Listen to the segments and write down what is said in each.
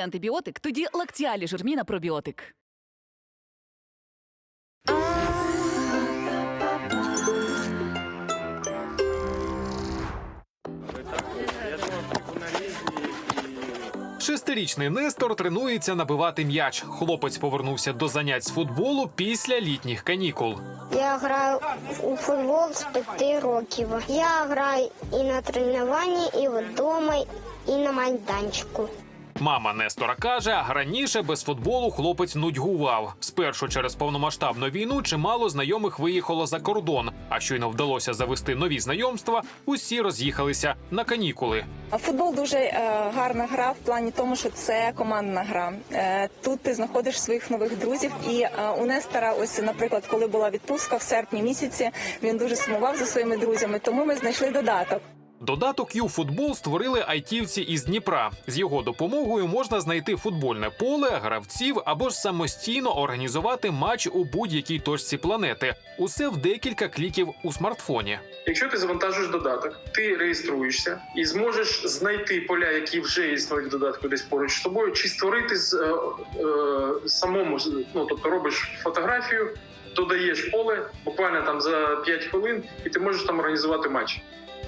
Той антибіотик, тоді лактіалі жирміна пробіотик. Шестирічний Нестор тренується набивати м'яч. Хлопець повернувся до занять з футболу після літніх канікул. Я граю у футбол з п'яти років. Я граю і на тренуванні, і вдома, і на майданчику. Мама Нестора каже, раніше без футболу хлопець нудьгував. Спершу через повномасштабну війну чимало знайомих виїхало за кордон. А щойно вдалося завести нові знайомства, усі роз'їхалися на канікули. Футбол дуже е, гарна гра в плані тому, що це командна гра. Е, тут ти знаходиш своїх нових друзів. І е, у Нестора, ось, наприклад, коли була відпустка в серпні місяці, він дуже сумував за своїми друзями. Тому ми знайшли додаток. Додаток «Юфутбол» створили айтівці із Дніпра. З його допомогою можна знайти футбольне поле, гравців або ж самостійно організувати матч у будь-якій точці планети. Усе в декілька кліків у смартфоні. Якщо ти завантажуєш додаток, ти реєструєшся і зможеш знайти поля, які вже існують в додатку десь поруч з тобою, чи створити з е, е, самому ну тобто робиш фотографію, додаєш поле буквально там за 5 хвилин, і ти можеш там організувати матч.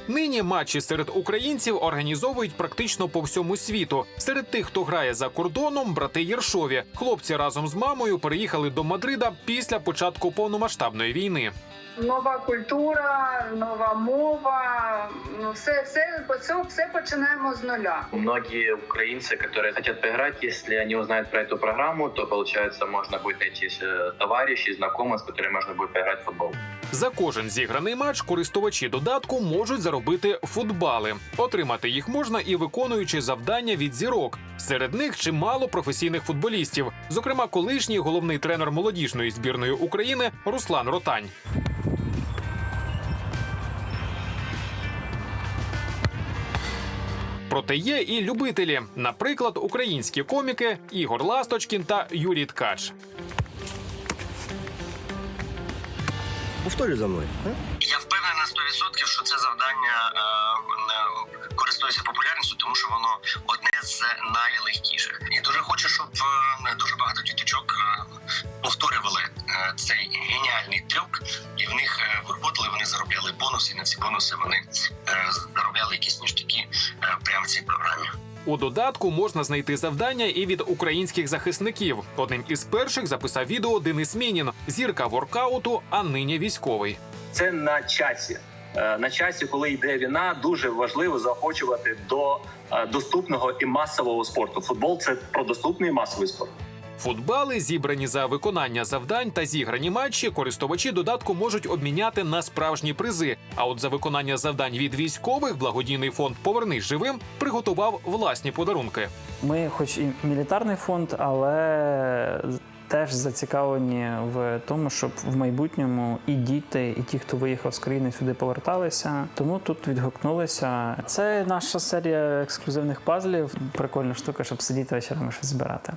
Нині матчі серед українців організовують практично по всьому світу. Серед тих, хто грає за кордоном, брати Єршові. Хлопці разом з мамою переїхали до Мадрида після початку повномасштабної війни. нова культура, нова мова. Ну, все, все, все, все починаємо з нуля. Многие украинцы, которые хотят поиграть, если они узнают про эту программу, то, получается, можно будет найти э, товарищей, знакомых, с которыми можно будет поиграть в футбол. За кожен зіграний матч користувачі додатку можуть заробити футбали. Отримати їх можна і виконуючи завдання від зірок. Серед них чимало професійних футболістів, зокрема, колишній головний тренер молодіжної збірної України Руслан Ротань. Проте є і любителі, наприклад, українські коміки Ігор Ласточкін та Юрій Ткач. Повторюй за мною. Я впевнений на 100%, що це завдання е, е, користується популярністю, тому що воно одне з найлегкіших. І дуже хочу, щоб е, дуже багато діточок е, повторювали е, цей геніальний трюк, і в них е, виходили, вони заробляли бонуси. І на ці бонуси вони е, заробляли якісь ніштяки е, прямо в цій програмі. У додатку можна знайти завдання і від українських захисників. Одним із перших записав відео Денис Мінін, зірка воркауту, а нині військовий. Це на часі. Е, На часі, коли йде війна, дуже важливо заохочувати до е, доступного і масового спорту. Футбол це про доступний і масовий спорт. Футбали, зібрані за виконання завдань та зіграні матчі, користувачі додатку можуть обміняти на справжні призи. А от за виконання завдань від військових благодійний фонд Повернись живим приготував власні подарунки. Ми, хоч і мілітарний фонд, але теж зацікавлені в тому, щоб в майбутньому і діти, і ті, хто виїхав з країни, сюди поверталися. Тому тут відгукнулися. Це наша серія ексклюзивних пазлів. Прикольна штука, щоб сидіти вечорами щось збирати.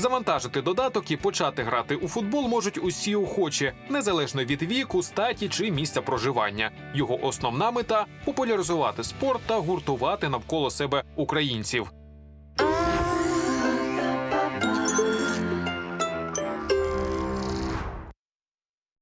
Завантажити додаток і почати грати у футбол можуть усі охочі, незалежно від віку, статі чи місця проживання. Його основна мета популяризувати спорт та гуртувати навколо себе українців.